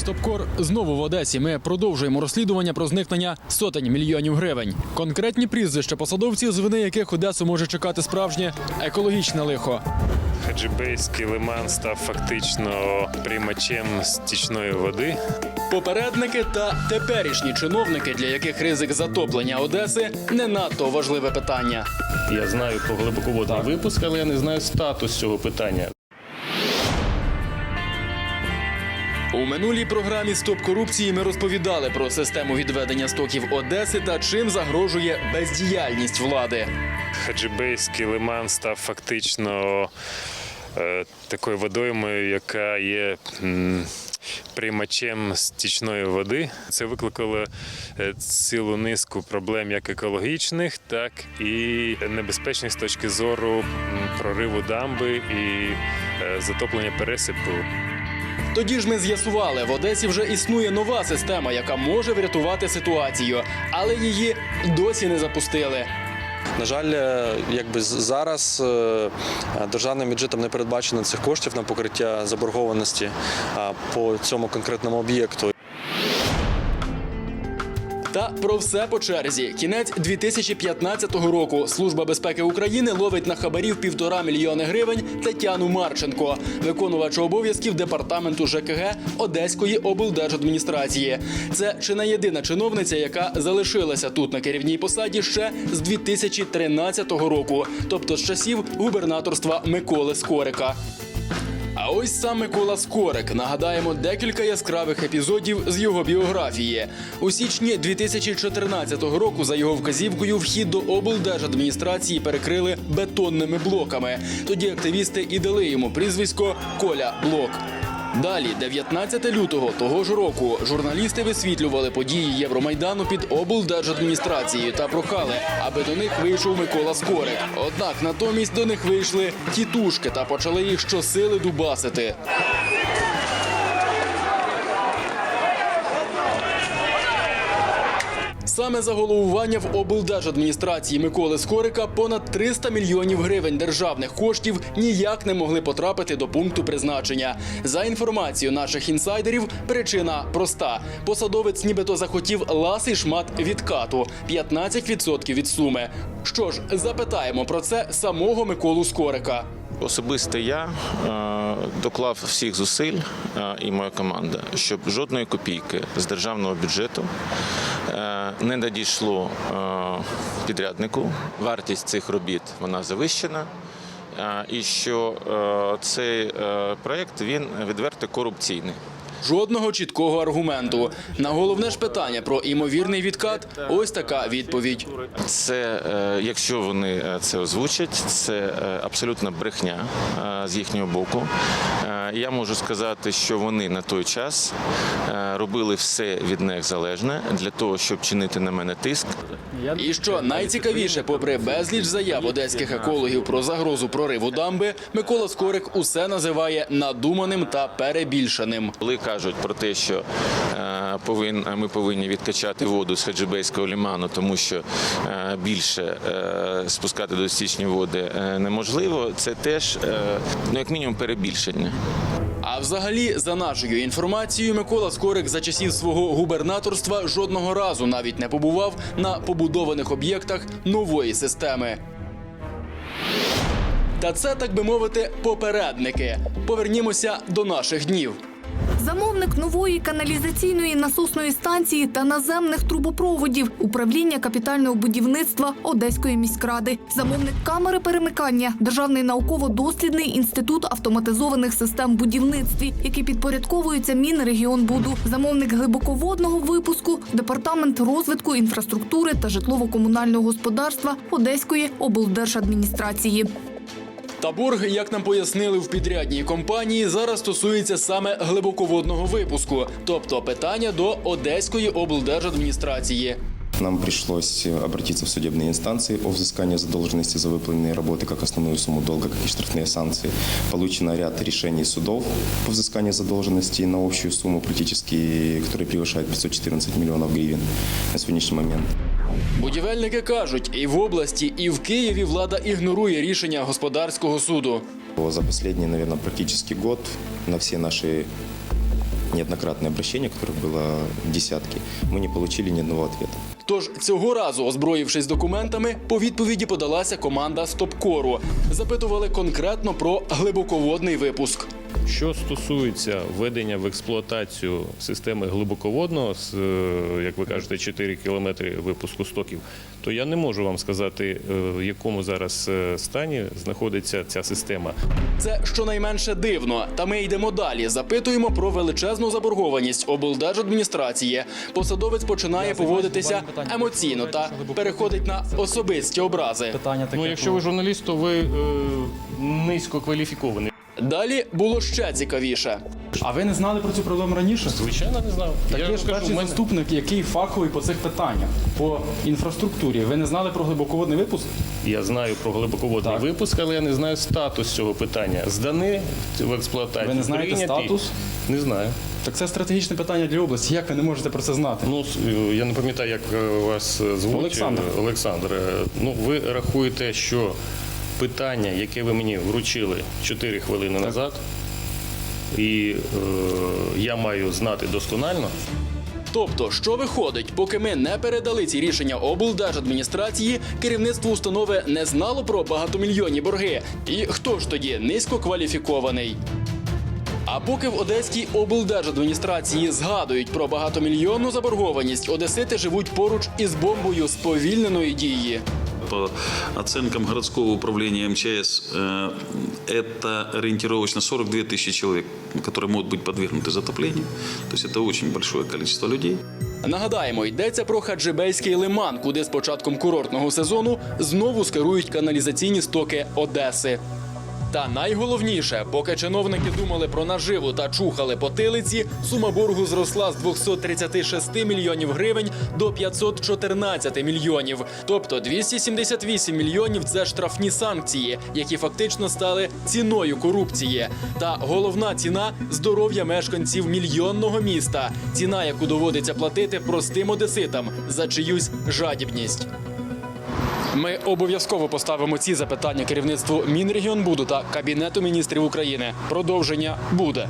Стопкор знову в Одесі. Ми продовжуємо розслідування про зникнення сотень мільйонів гривень. Конкретні прізвища посадовців, з вини яких Одесу може чекати справжнє екологічне лихо. Хаджибейський лиман став фактично приймачем стічної води. Попередники та теперішні чиновники, для яких ризик затоплення Одеси не надто важливе питання. Я знаю про глибоководний випуск, але я не знаю статус цього питання. У минулій програмі Стоп корупції ми розповідали про систему відведення стоків Одеси та чим загрожує бездіяльність влади. Хаджибейський лиман став фактично е, такою водоймою, яка є м, приймачем стічної води. Це викликало е, цілу низку проблем як екологічних, так і небезпечних з точки зору прориву дамби і е, затоплення пересипу. Тоді ж ми з'ясували, в Одесі вже існує нова система, яка може врятувати ситуацію, але її досі не запустили. На жаль, е, якби зараз е, державним бюджетом не передбачено цих коштів на покриття заборгованості по цьому конкретному об'єкту. Про все по черзі. Кінець 2015 року. Служба безпеки України ловить на хабарів півтора мільйони гривень Тетяну Марченко, виконувача обов'язків департаменту ЖКГ Одеської облдержадміністрації. Це чи не єдина чиновниця, яка залишилася тут на керівній посаді ще з 2013 року, тобто з часів губернаторства Миколи Скорика. А ось сам Микола Скорик. Нагадаємо декілька яскравих епізодів з його біографії. У січні 2014 року за його вказівкою вхід до облдержадміністрації перекрили бетонними блоками. Тоді активісти і дали йому прізвисько Коля Блок. Далі, 19 лютого того ж року, журналісти висвітлювали події Євромайдану під облдержадміністрацією та прохали, аби до них вийшов Микола Скорик. Однак натомість до них вийшли тітушки та почали їх щосили дубасити. Саме за головування в облдержадміністрації Миколи Скорика понад 300 мільйонів гривень державних коштів ніяк не могли потрапити до пункту призначення. За інформацією наших інсайдерів, причина проста: посадовець нібито захотів ласий шмат відкату 15% від суми. Що ж, запитаємо про це самого Миколу Скорика. Особисто я е, доклав всіх зусиль е, і моя команда, щоб жодної копійки з державного бюджету не надійшло е, підряднику. Вартість цих робіт вона завищена. е, І що е, цей е, проєкт він відверто корупційний. Жодного чіткого аргументу. На головне ж питання про імовірний відкат. Ось така відповідь. Це, е, якщо вони е, це озвучать, це е, абсолютна брехня з їхнього боку. Я можу сказати, що вони на той час робили все від них залежне для того, щоб чинити на мене тиск. І що найцікавіше, попри безліч заяв одеських екологів про загрозу прориву дамби, Микола Скорик усе називає надуманим та перебільшеним. Коли кажуть про те, що е, ми повинні відкачати воду з Хаджибейського ліману, тому що е, більше е, спускати до стічні води неможливо, це теж ну як мінімум перебільшення. А взагалі, за нашою інформацією, Микола Скорик за часів свого губернаторства жодного разу навіть не побував на побудованих об'єктах нової системи. Та це, так би мовити, попередники. Повернімося до наших днів. Замовник нової каналізаційної насосної станції та наземних трубопроводів управління капітального будівництва Одеської міськради. Замовник камери перемикання Державний науково-дослідний інститут автоматизованих систем будівництві, який підпорядковується Мінрегіонбуду. Замовник глибоководного випуску департамент розвитку інфраструктури та житлово-комунального господарства Одеської облдержадміністрації. Та борг, як нам пояснили в підрядній компанії, зараз стосується саме глибоководного випуску, тобто питання до Одеської облдержадміністрації. Нам пришлось обратиться в судебные инстанции о взыскании задолженности за выполненные работы, как основную сумму долга, как и штрафные санкции. Получено ряд решений судов по взысканию задолженности на общую сумму практически, которая превышает 514 миллионов гривен на сегодняшний момент. Будівельники кажуть, і в області, і в Києві влада ігнорує рішення господарського суду. За последний, наверное, практически год на все наши неоднократные обращения, которых было десятки, мы не получили ни одного ответа. Тож цього разу, озброївшись документами, по відповіді подалася команда Стопкору. Запитували конкретно про глибоководний випуск. Що стосується введення в експлуатацію системи глибоководного, з, е, як ви кажете, 4 кілометри випуску стоків, то я не можу вам сказати, е, в якому зараз е, стані знаходиться ця система. Це щонайменше дивно. Та ми йдемо далі. Запитуємо про величезну заборгованість облдержадміністрації. Посадовець починає поводитися емоційно та переходить на особисті образи. Питання таке. Ну, якщо ви журналіст, то ви е, низько кваліфікований. Далі було ще цікавіше. А ви не знали про цю проблему раніше? Звичайно, не знав. Так я є ж кажу, перший мене- заступник, який фаховий по цих питаннях, по інфраструктурі. Ви не знали про глибоководний випуск? Я знаю про глибоководний Так. випуск, але я не знаю статус цього питання. Здані в експлуатацію. Ви не знаєте прийняті? статус? Не знаю. Так це стратегічне питання для області. Як ви не можете про це знати? Ну, с- е, я не пам'ятаю, як е, вас е, звуть. Олександр. Е, Олександр. Е, Ну, ви рахуєте, що питання, яке ви мені вручили 4 хвилини назад, і е, я маю знати досконально. Тобто, що виходить, поки ми не передали ці рішення облдержадміністрації, керівництво установи не знало про багатомільйонні борги. І хто ж тоді низькокваліфікований? А поки в Одеській облдержадміністрації згадують про багатомільйонну заборгованість, одесити живуть поруч із бомбою сповільненої дії По оценкам городского управления МЧС, э, это ориентировочно 42 тысячи человек, которые могут быть подвергнуты затоплению. То есть это очень большое количество людей. Нагадаємо, йдеться про Хаджибейський лиман, куди з початком курортного сезону знову скерують каналізаційні стоки Одеси. Та найголовніше, поки чиновники думали про наживу та чухали потилиці, сума боргу зросла з 236 мільйонів гривень до 514 мільйонів. Тобто 278 мільйонів це штрафні санкції, які фактично стали ціною корупції. Та головна ціна здоров'я мешканців мільйонного міста. Ціна, яку доводиться платити простим одеситам за чиюсь жадібність. Ми обов'язково поставимо ці запитання керівництву Мінрегіонбуду та Кабінету міністрів України. Продовження буде.